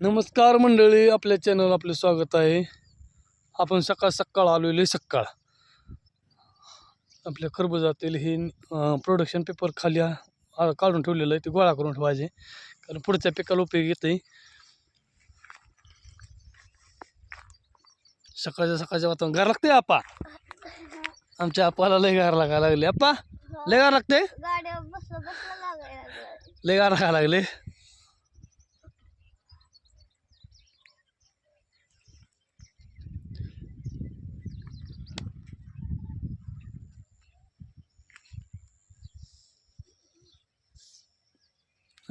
नमस्कार मंडळी आपल्या चॅनल आपले स्वागत आहे. आपण सकाळ सकाळ आलेले सकाळ. आपल्या खरबुजातील हे प्रोडक्शन पेपर खाली काढून ठेवलेलं आहे ते गोळा करून ठेवायचे कारण पुढच्या पिकाला उपयोग येते सकाळच्या सकाळच्या वातावरण. गार लागते आपा? आमच्या आपाला लय गार लागायला लागले. आप्पा लय गार लागते. लय गार लागायला लागले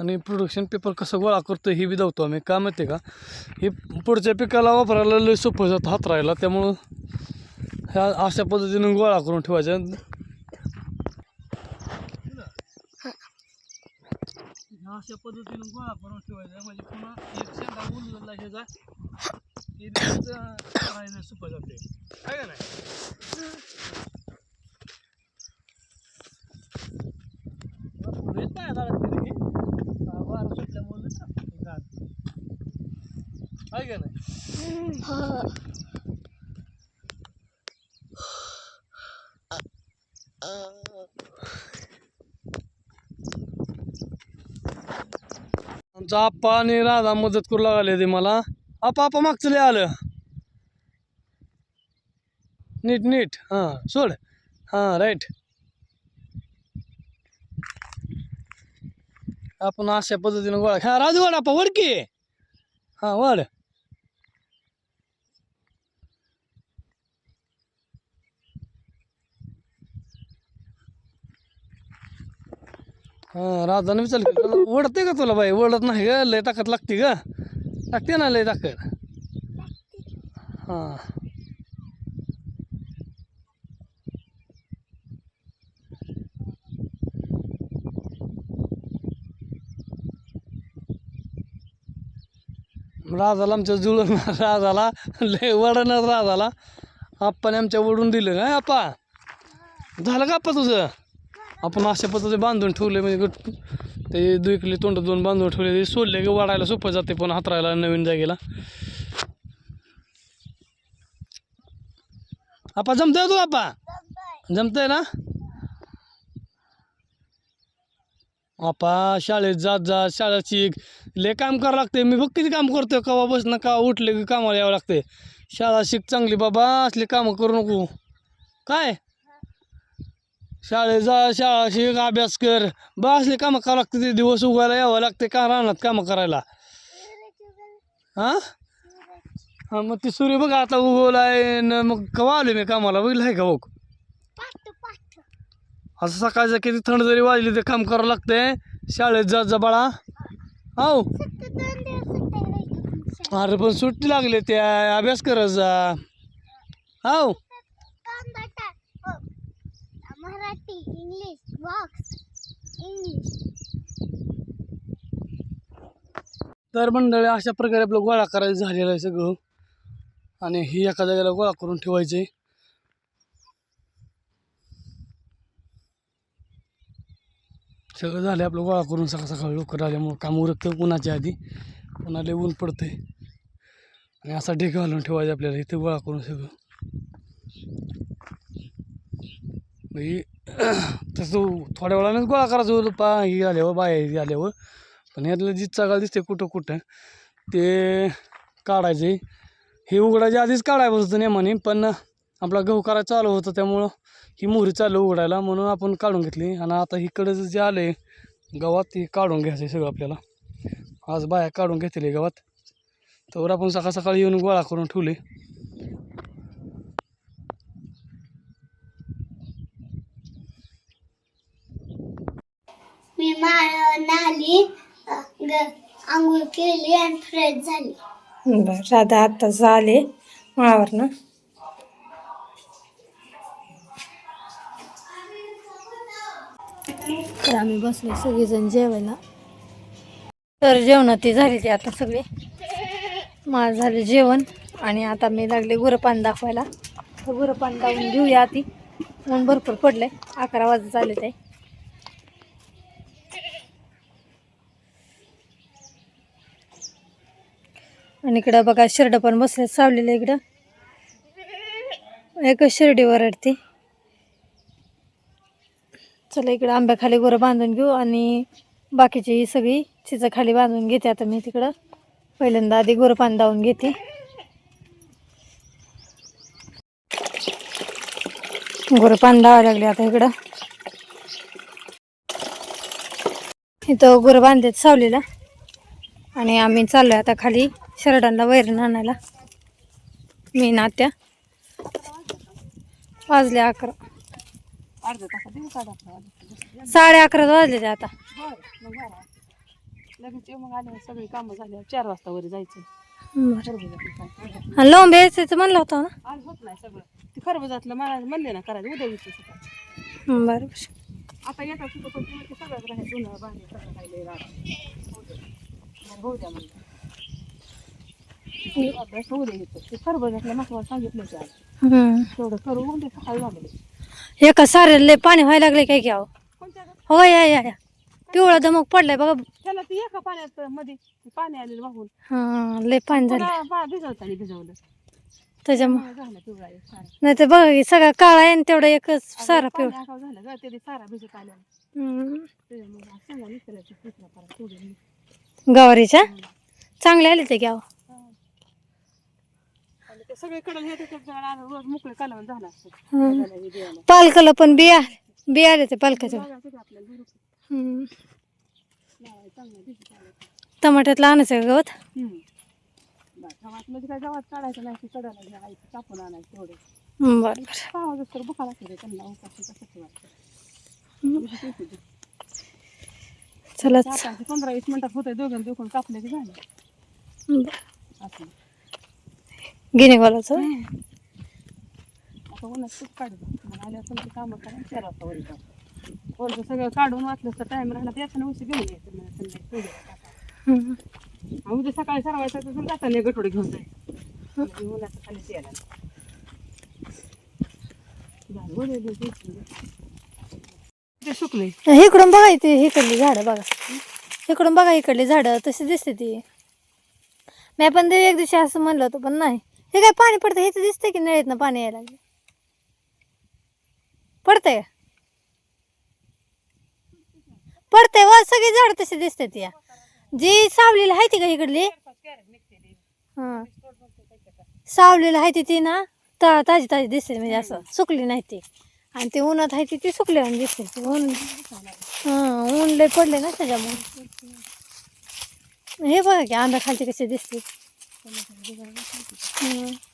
आणि प्रोडक्शन पेपर कसं गोळा करतो हे बी धावतो आम्ही. का माहिती आहे का? हे पुढच्या पिकाला वापरायला लय सोपं जातं हात राहिला त्यामुळं ह्या अशा पद्धतीनं गोळा करून ठेवायच्या अशा पद्धतीनं गोळा करून ठेवायचा. म्हणजे पुन्हा एक शेंगा उलगडला ह्याचा की सोपं जाते आहे नाही पुढे पाय लागत नाही रे. हा, वारं सुटल्यामुळे ना गार. आहे का नाही? आमचा आप्पा आणि राधा मदत करू लागले ते मला. आप्पा आप्पा मागचं आलं. नीट नीट. हां सोड. हां राईट. आपण अशा पद्धतीनं गोळा हा राजू वाड आप्पा वडकी हां वड हां राजाने विचार केलं ओढते का तुला बाई? ओढत नाही ग. लय ताकद लागते ग. लागते ना लय ताकद? हां. राजाला आमच्या जुळून राजाला लय वडणच राजाला. आप्पाने आमच्या वडून दिलं काय आप्पा झालं का आप्पा तुझं? आपण अशा पद्धतीने बांधून ठेवले म्हणजे ते दुईकली तोंड दोन बांधून ठेवले ते सोडले की वाढायला सोपं जाते पण हातरायला नवीन जागेला. आपा जमतोय तू आपा? जमतंय. ना? आपा शाळेत जात जा शाळेची शिक. लय काम करावं लागते मी बघ किती काम करतोय. कवा बस का उठले की कामाला यावं लागते शाळा शिक चांगली बाबा असले कामं करू नको. काय? शाळेत जा शाळा शिक अभ्यास कर. बा असले कामं करावं लागते ते दिवस उगायला यावं लागते का राहणार कामं करायला? हां? हां मग ती सूर्य बघा आता उगवलाय न मग कवा आले मी कामाला? बघितलं आहे का बघ? असं सकाळचं किती थंड जरी वाजली ते काम करावं लागतंय. शाळेत जात जा बाळा हो अरे पण सुट्टी लागली त्या. अभ्यास करत जा. हो कांदा टाक. हो. मराठी इंग्लिश बॉक्स इंग्लिश तर मंडळी अशा प्रकारे आपलं गोळा करायचं झालेलं आहे सगळं. आणि ही एका जागेला गोळा करून ठेवायचे. सगळं झालं आपलं गोळा करून सकाळ सकाळ लवकर आल्यामुळं काम उरकतं उन्हाच्या आधी. पुन्हा ऊन पडतंय. आणि असा ढेक घालून ठेवायचं आपल्याला इथे गोळा करून सगळं. तसं थोड्या वेळानेच गोळा करायचं होतं पा हे आल्यावर बाया आल्यावर. पण यातलं जी चगाळ दिसते कुठं कुठं ते काढायचे. हे उघडायच्या आधीच काढायचं होतं नेमाने पण आपला गहू करायला चालू होतं त्यामुळं ही मोहरी चालू उघडायला म्हणून आपण काढून घेतली. आणि आता इकडं जे आलं आहे गावात ते काढून घ्यायचं आहे सगळं आपल्याला. आज बाया काढून घेतले गावात तर आपण सकाळ सकाळी येऊन गोळा करून ठेवले. मी माळवून आली आंघोळ केली आणि फ्रेश झाली. बरं राधा आत्ताच आले माळावरनं तर आम्ही बसलो सगळेजण जेवायला. तर जेवण ती झाली ती आता सगळे. माझं झालं जेवण आणि आता मी लागले गुरपान दाखवायला. तर गुरपान दाखवून घेऊया ती म्हणून भरपूर पडलंय. अकरा वाजत आले ते आणि इकडं बघा शिरडं पण बसले सावलेलं इकडं. एकच शिर्डीवर वरडते. चला इकडं आंब्याखाली गोरं बांधून घेऊ आणि बाकीची ही सगळी चिचं खाली बांधून घेते आता मी तिकडं. पहिल्यांदा आधी गुरं बांधावून घेते. गुरं पान लागले आता इकडं. इथं गोरं बांधतात सावलीला. आणि आम्ही चाललोय आता खाली. शरडांना वैरण आणायला. मी नात्या वाजले अकरा. अर्धा तासात साडे अकरा वाजले ते आता. लगेच मग आले सगळी कामं झाली. चार वाजता वरी जायचं आणि लोंबे यायचं म्हणलं होतं ना? आज होत नाही सगळं. ते खरबुजातलं मला म्हणले ना करायचं उद्या विषय सकाळी. हं, बरं. आता येतात सगळ्यात राहायचं उन्हाळा बाहेर सगळं राहिले होऊ द्या म्हणलं अभ्यास दे येतो ते खरबुजातलं महत्वाचं सांगितलं होतं आज. हं. तेवढं करू उद्या सकाळी लागले. एका सारे पाणी व्हायला लागले काय घ्यावं कोणत्या गं? हो या या या. पिवळा धमक पडलाय बघा. त्याला ती एका पाण्यात मध्ये ते पाणी आलेलं वाहून. हा लय पाणी झालं. त्याला पा- भिजवताना भिजवलं. त्याच्यामुळे. झालं पिवळा एक सारा. नाही तर बघा की सगळा काळा आहे आणि तेवढा एकच सारा पाणी पिवळा. आगाऊ झालं ग ते सारा भिजत आल्या हं. त्याच्यामुळे सांगा निसर्गाची कृष्णा परत सोडून गवारीच्या? चांगले आले ते घ्यावं ते सगळे कडल हे त्याच्यात जरा रोज मोकळे कालवण झाला असतं हं. त्याला हे द्यायला. पालकाला पण बिया बिया आले ते पालकाच्या बघा किती आपल्याला दुरुस्त हं. लावायचं, चांगलं भिजत आलं. टमाट्यातलं आणायचं का गवत म्हणजे काय गव्हात काढायचं नाही घ्यायचं कापून आणायचं हं, बरं तर बुका लागते त्यांना उपाशी कसं वाटतं. चला पंधरा वीस मिनिटात होते दोघं दुखून कापले की झाले बरं. असं गिनी गोलाचं सगळं काढून वाचलं तर टाइम याचं उशी घेऊन यायचं. हं. उद्या सकाळी सरवायचं तर समजा जाताना गठोडे घेऊन जायचं उन्हाचं खाली यायला. ते सुकले इकडून बघा इथे इकडली झाडं बघा. इकडून बघा इकडली झाडं. तशी दिसते ती. मी पण ते एक दिवशी असं म्हणलं होतं पण नाही. हे काय पाणी पडतं हे तर दिसतंय की नळीतनं पाणी यायला लागलं पडतंय का? पडतंय व सगळी झाड तशी दिसते ती जी सावलेली आहे ती का इकडली? हां. सावलेली आहे ती ती ना ता ताजी ताजी दिसते म्हणजे असं सुकली नाही ती. आणि ती उन्हात आहे ती ती सुकली आणि दिसते ती. ऊन हां ऊन लय पडले ना त्याच्यामुळे. हे बघा की आंब्या खालची कशी दिसते.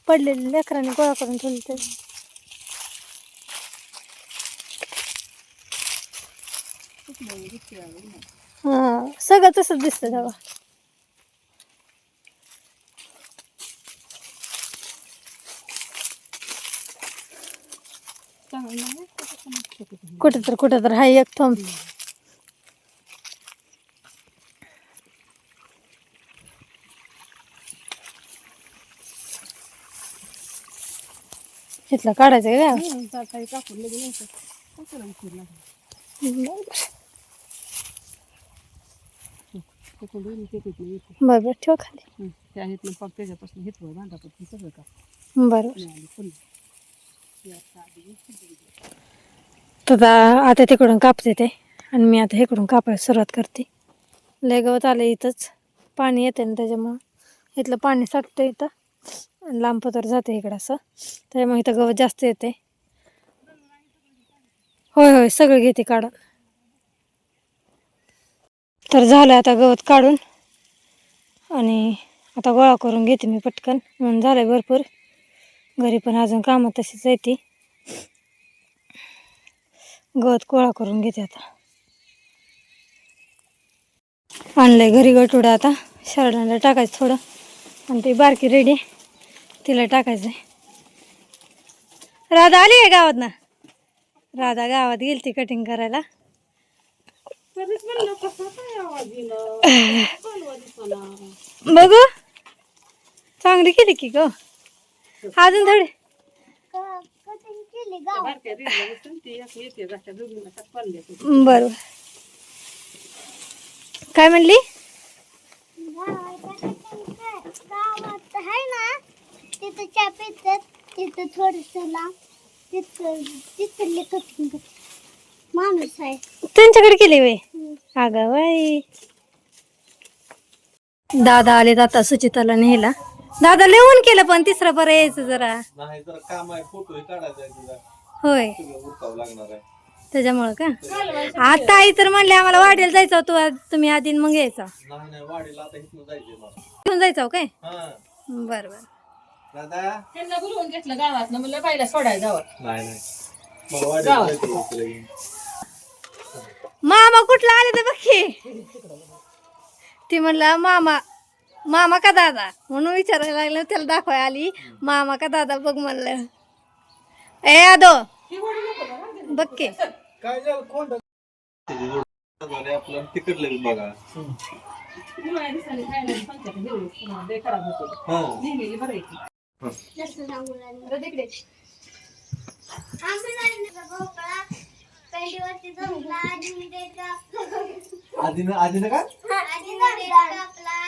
पडलेले लेकरांनी गोळा करून ठेवले ते. हा सगळं तसंच दिसतं तेव्हा. कुठं तर कुठं तर हाय एक थांब. इथलं काढायचं का? उशीर लागला? तिकडून दोन्ही शेतीतून येते. बरं बरं ठेव खाली. हं. त्याच्यापासून बांधापासून सगळं का बरं. बरं मिळाली फुलं ती आता तर तिकडून कापते ते आणि मी आता इकडून कापायला सुरुवात करते. लय गवत आलं इथंच. पाणी येते ना त्याच्यामुळं. इथलं पाणी साठतं इथं. आणि लांब पतर जाते इकडं असं. त्याच्यामुळे इथं गवत जास्त येते. होय होय सगळं घेते काढून. तर झालं आता गवत काढून. आणि आता गोळा करून घेते मी पटकन. म्हणून झालं आहे भरपूर. घरी पण अजून कामं तशीच येते गवत गोळा करून घेते आता. आणलंय घरी गटुडं आता. शरडाला टाकायचं थोडं. आणि ती बारकी रेडी तिला टाकायचं राधा आली आहे गावात ना? राधा गावात गेली ती कटिंग करायला. बघू. चांगली केली की ग. अजून थोडी. बरोबर. काय म्हणली? चहा पितात तिथं थोडस लांब तिथं तिथले माणूस आहे. त्यांच्याकडे केली वे अगं बाई. दादा आले आता सुचिताला नेला दादा लिहून केलं पण तिसरा बरं यायचं जरा. नाही जरा काम आहे फोटो काढायचा आहे तुझा होय. सगळं उरकावं लागणार आहे. त्याच्यामुळं का? आता आई तर म्हणले आम्हाला वाढेल जायचं तू आज- तुम्ही आधी मग यायचा. नाही नाही वाढीला आता इथनं जायचंय मला. घेऊन जायचं हो काय? हा. बरं बरं. दादा? त्यांना बोलवून घेतलं गावात ना म्हणलं पहिला सोडायला जावं. नाही नाही. मला. मामा कुठला आले तर बघी ती म्हणला मामा मामा का दादा? म्हणून विचारायला लागलं त्याला दाखवाय आली. मामा का दादा बघ म्हणलं. ए आदो. बघ की. आपलं तिकडलं बी बघा. उन्हाळ्या दिवसाने खायला पंचायत हिरवी पुन्हा लय खराब होते. हा. नेहमी बरं आहे की. जसं भोपळा पेंडीवरती आधी मी आधीनं आधीनं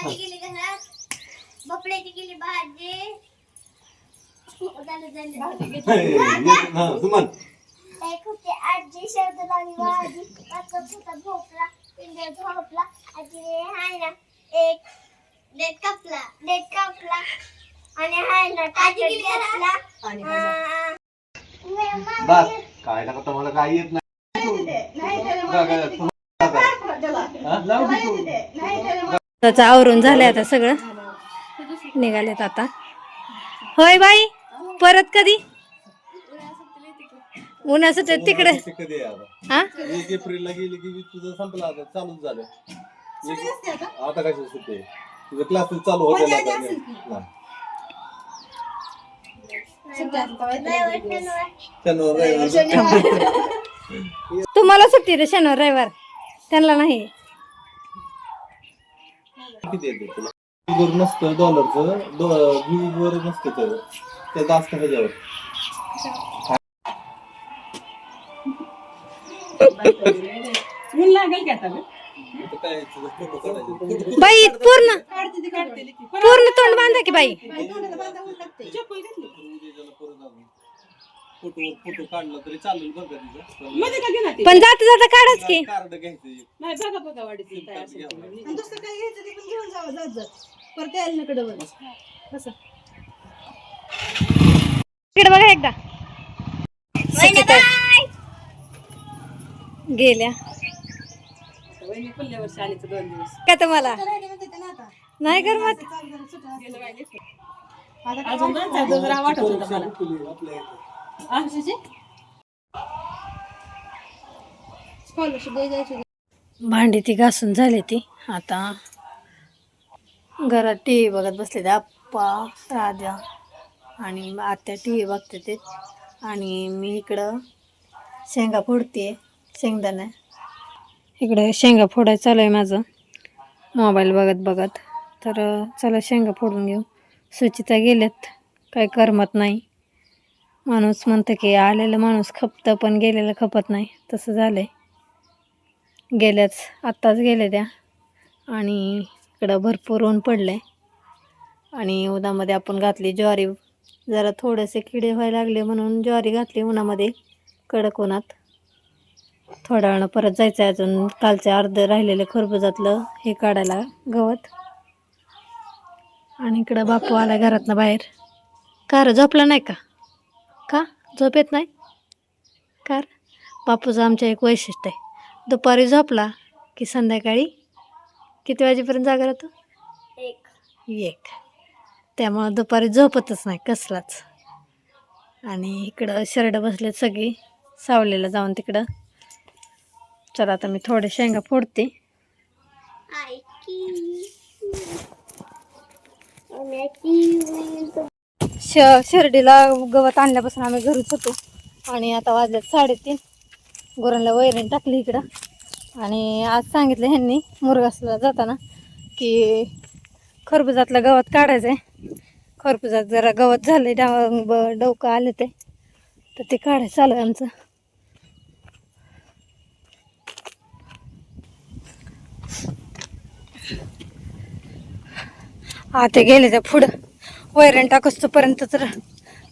गेली भोपळ्याची गेली भाजी झालं एक होते आजी शब्द लागली भाजी पाचच होता भोपळा पिंड्या झोपला आजी हाय ना एक डेट कापला डेट कापला. आणि हाय ना आजी घेतला आणि बस. काय टाका तुम्हाला काय येत नाही आवरून झालंय आता सगळं. निघालेत आता. होय बाई परत कधी? उन्हासाठी तिकडे. ते कधी आहे आता हा? एक एप्रिलला गेली की तुझं संपलं आता चालूच झालं. आता. कशी सुट्टी आहे? तुझं क्लासेस चालू होते. शनिवार, रविवार. तुम्हाला सुट्टी रे शनिवार रविवार त्यांना नाही किती येते वर नसतं डॉलरचं डॉ- वर नसतं तर त्याचं ह्याच्यावर लागेल बाई पूर्ण पूर्ण तोंड बांधा की बाई. फोटो फोटो काढला तरी चालेल बरं का तिचं मध्ये का घेणार ते? पण जाता जाता काढाच की. कार्ड घ्यायचं एक. नाही बघा बघा वाडीत काय असेल ते. इकडे बघा एकदा. गेल्या. वहिनी पुढल्या वर्षी आली तर दोन दिवस. का तुम्हाला नाही कर मग अजून दोन चार दिवस राहा वाटत होतं मला. आमच्याची भांडी ती घासून झाली ती. आता घरात टी व्ही बघत बसले ते आप्पा राजा आणि आत्या टी व्ही बघते ते आणि मी इकडं शेंगा फोडते शेंगदाणा. इकडं शेंगा फोडायचं चालू आहे माझं. मोबाईल बघत बघत. तर चला शेंगा फोडून घेऊ. सुचिता गेल्यात. काय करमत नाही. माणूस म्हणतं की आलेलं माणूस खपतं पण गेलेलं खपत नाही. तसं झालं आहे गेल्याच आत्ताच गेल्या त्या. आणि इकडं भरपूर ऊन पडलं आहे आणि उन्हामध्ये आपण घातली ज्वारी. जरा थोडेसे किडे व्हायला लागले म्हणून ज्वारी घातली उन्हामध्ये कडक उन्हात. थोड्या वेळानं परत जायचं आहे अजून. कालचे अर्ध राहिलेले खरबुजातलं हे काढायला गवत. आणि इकडं बापू आला घरातनं बाहेर. का रे झोपला नाही का? का? झोप येत नाही? कार? बापूचं आमचं एक वैशिष्ट्य आहे. दुपारी झोपला की संध्याकाळी? किती वाजेपर्यंत जागा राहतो? एक. एक. त्यामुळं दुपारी झोपतच नाही कसलाच. आणि इकडं शरड बसलेत सगळी. सावलीला जाऊन तिकडं. चला आता मी थोडे शेंगा फोडते. श शिर्डीला गवत आणल्यापासून आम्ही घरीच होतो. आणि आता वाजल्यात साडेतीन. गुरांना वैरण टाकली इकडं. आणि आज सांगितलं ह्यांनी मुरगासला जाताना की खरबुजातलं गवत काढायचं आहे खरबुजात जरा गवत झालं डाव डवकं आले ते. तर ते काढायचं चालू आहे आमचं. आता गेले त्या पुढं. वैरण टाकस्तोपर्यंत तर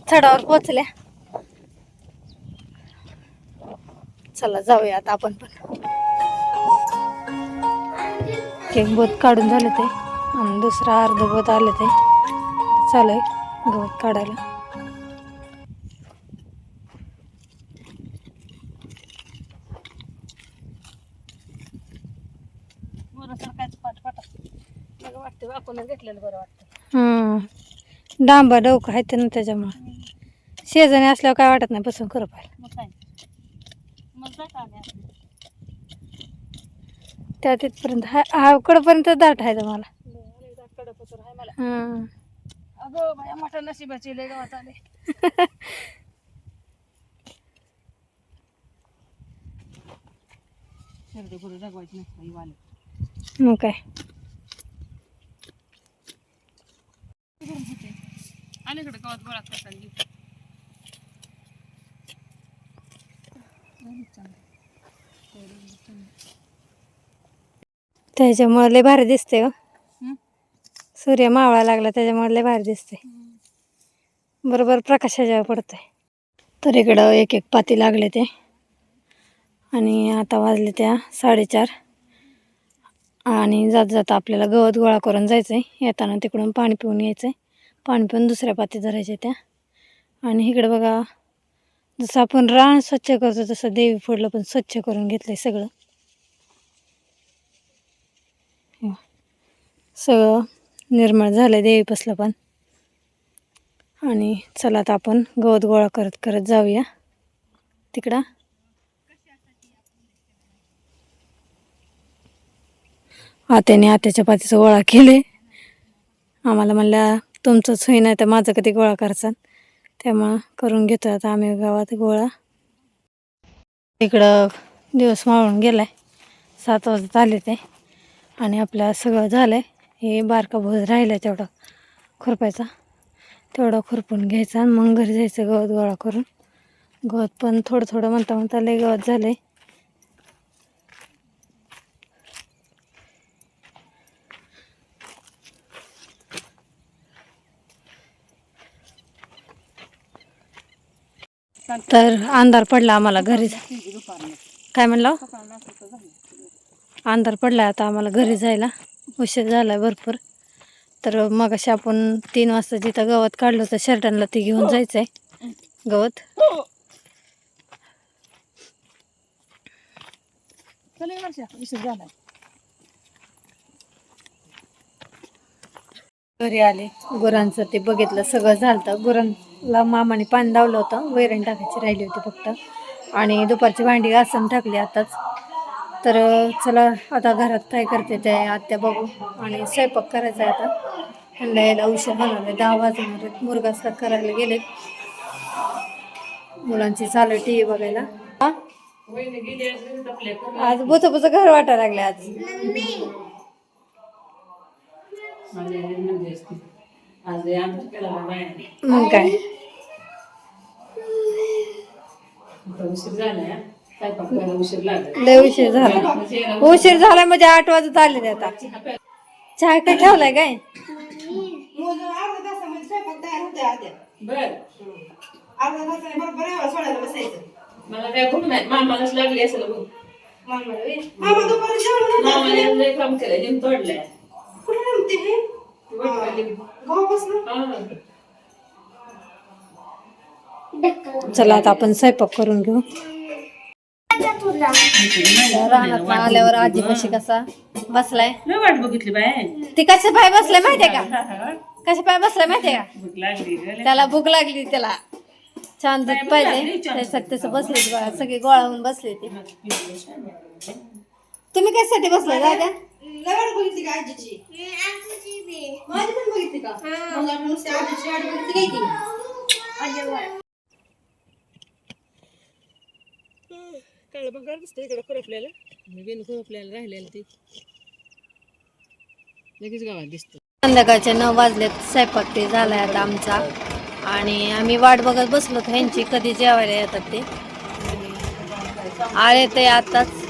चढावर पोचल्या चला जाऊया आता आपण पण. एक बोत काढून झाले ते. आणि दुसरा अर्ध बोत आले ते. चालू आहे गवत काढायला बरं सरकायचं पाठ पाठ मला वाटतं आपण घेतलेलं बरं वाटतं. डांबा डोकं आहेत ना त्याच्यामुळं. शेजाने असल्यावर काय वाटत नाही बसून खरं पाहिजे मग काय? मग काय त्या तिथपर्यंत हा हा कडपर्यंत दाट आहे आहे मला. हम्म. अगं बाया मोठ्या नशिबाची लय गावात आले. शर्दी पुढे जगवायची नाही वाले मग काय? आणि इकडे गावात गोळा करताना त्याच्यामुळे लय भारी दिसते हम्म. सूर्य मावळा लागला त्याच्यामुळे लय भारी दिसते बरोबर प्रकाशाच्या पडतंय. तर इकडं एक एक पाती लागले ते. आणि आता वाजले त्या साडेचार. आणि जात जाता आपल्याला गवत गोळा करून जायचं आहे येताना तिकडून पाणी पिऊन यायचं आहे पाणी पिऊन दुसऱ्या पाती धरायच्या त्या. आणि इकडं बघा जसं आपण रान स्वच्छ करतो तसं देवी फोडलं पण स्वच्छ करून घेतलं आहे सगळं सगळं निर्मळ झालं देवीपासलं पण. आणि चला आता आपण गवत गोळा करत करत जाऊया. तिकडं. आत्याने आत्याच्या पातीचं गोळा केले. आम्हाला म्हणल्या तुमचंच होई नाही तर माझं कधी गोळा करायचा त्यामुळं करून घेतो आता आम्ही गावात गोळा. इकडं दिवस मावळून गेलाय. सात वाजता आले ते. आणि आपलं सगळं झालं आहे हे बारका भोज राहिला तेवढा खुरपायचा. तेवढा खुरपून घ्यायचा आणि मग घरी जायचं गवत गोळा करून. गवत पण थोडं थोडं म्हणता म्हणता लय गवत झालं आहे तर अंधार पडला आम्हाला घरी. काय म्हणलं? अंधार पडला आता आम्हाला घरी जायला. उशीर झाला भरपूर. तर मग अशी आपण तीन वाजता जिथं गवत काढलं होतं शर्टनला ती घेऊन जायचं आहे गवत. चला झाला घरी आले. गुरांचं ते बघितलं सगळं झालं गुरांला मामाने पाणी लावलं होतं वैरण टाकायची राहिली होती फक्त. आणि दुपारची भांडी घासून टाकली आताच. तर चला आता घरात काय करते ते आत्या बघू. आणि स्वयंपाक करायचा आहे आता. ह्यांना यायला उशीर होणार दहा वाजणार आहेत. करायला गेले मुलांची चालू टी व्ही बघायला. आज बुच बुच घर वाटायला लागले आज. मग काय? लय उशीर झाला. उशीर झाला. म्हणजे आठ वाजत आले ते आता. चहा काय ठेवलाय काय? मला काय खूप नाही. मामालाच लागली असेल मामाने लय काम केलं जिम तोडलंय. चला आता आपण स्वयंपाक करून घेऊ. रानात आल्यावर आजी कशी कसा बसलाय? मी वाट बघितली बाय ती कशा पाय बसलाय माहितीये का? कशा पाय बसलाय माहितीये का? भूक लागली ग. त्याला भूक लागली त्याला. छान दूध पाहिजे. त्यासाठी तसं बसले सगळे गोळा होऊन बसले ते तुम्ही कशासाठी बसलाय दादा आजीची बी. काळ बघा दिसतं इकडे खुरपलेलं. मी बिन खुरपलेलं राहिलेलं ते. लगेच गावात दिसतं. संध्याकाळचे नऊ वाजलेत स्वयंपाक ते झालाय आता आमचा. आणि आम्ही वाट बघत बसलो ह्यांची कधी जेवायला येतात ते. आले ते आताच.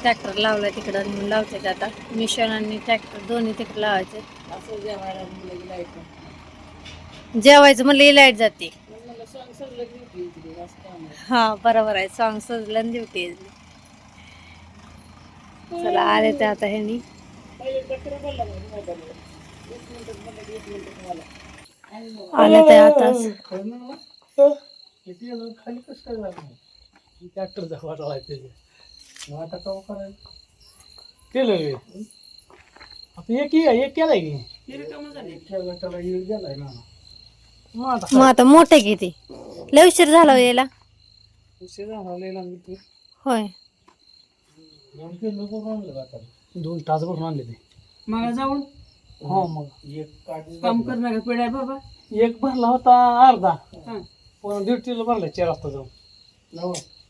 ट्रॅक्टर लावला तिकडं नेऊन लावते ते आता. मिशन आणि ट्रॅक्टर दोन्ही तिकडे लावायचे. असं जेवायला म्हणलं की लाइट जेवायचं म्हणलं लाइट जाते. म्हणलं सण सगळं ड्युटी इकडे असं काम आहे. हा बरोबर आहे. सॉंग सजलं ड्युटी चला आले ते आता ह्यानी. पहिले ट्रॅक्टर बोलला मोबाईलवर. की मला. आणि मग आले ते आताच खाली कसं काय लागलं ट्रॅक्टरचा वाटा आहे. त्याचे वाटा का करायला केलं आता एक एक केलाय की. हे रिकामं झाले. त्याला त्याला येऊन गेलाय ना. मग आता मग आता मोठे किती लय उशीर झाला हो यायला उशीर झाला. होय. दोन आणलं का आता? दोन तास भरून आणले ते. मला जाऊन? हो मग. एक काढली काम करणार पेड आहे बाबा? एक भरला होता अर्धा. हा. पण दीड किलो भरला चार वाजता जाऊन.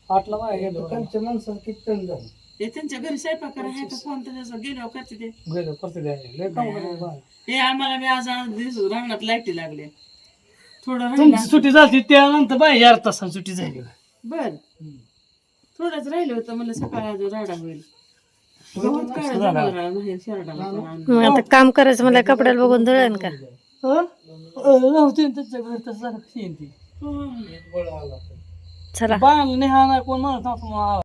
आठला बाहेर गेलो त्यांच्या माणसाला किती टन झालं. हे त्यांच्या घरी स्वयंपाक करा गेल्यावर करते ते. गेलो करते द्यायला लय काम करायचं बाहेर. हे आम्हाला बी आज आज दिवस रांगणात लाईटी लागल्या थोडं राहिला तुमची सुट्टी झाली त्यानंतर बाहेर चार तासांनी सुट्टी झाली बर. थोडंच राहिलं होतं मला सकाळी आज राडा होईल. गवत काढायचं पण. मग आता काम करायचं मला कपड्याला बघून दळण का? हं? नव्हती त्यांच्या घरी तसं झालं कशी येईन ती. हं. चला. बायांना नेहा नाही कोण म्हणत नव्हतं मला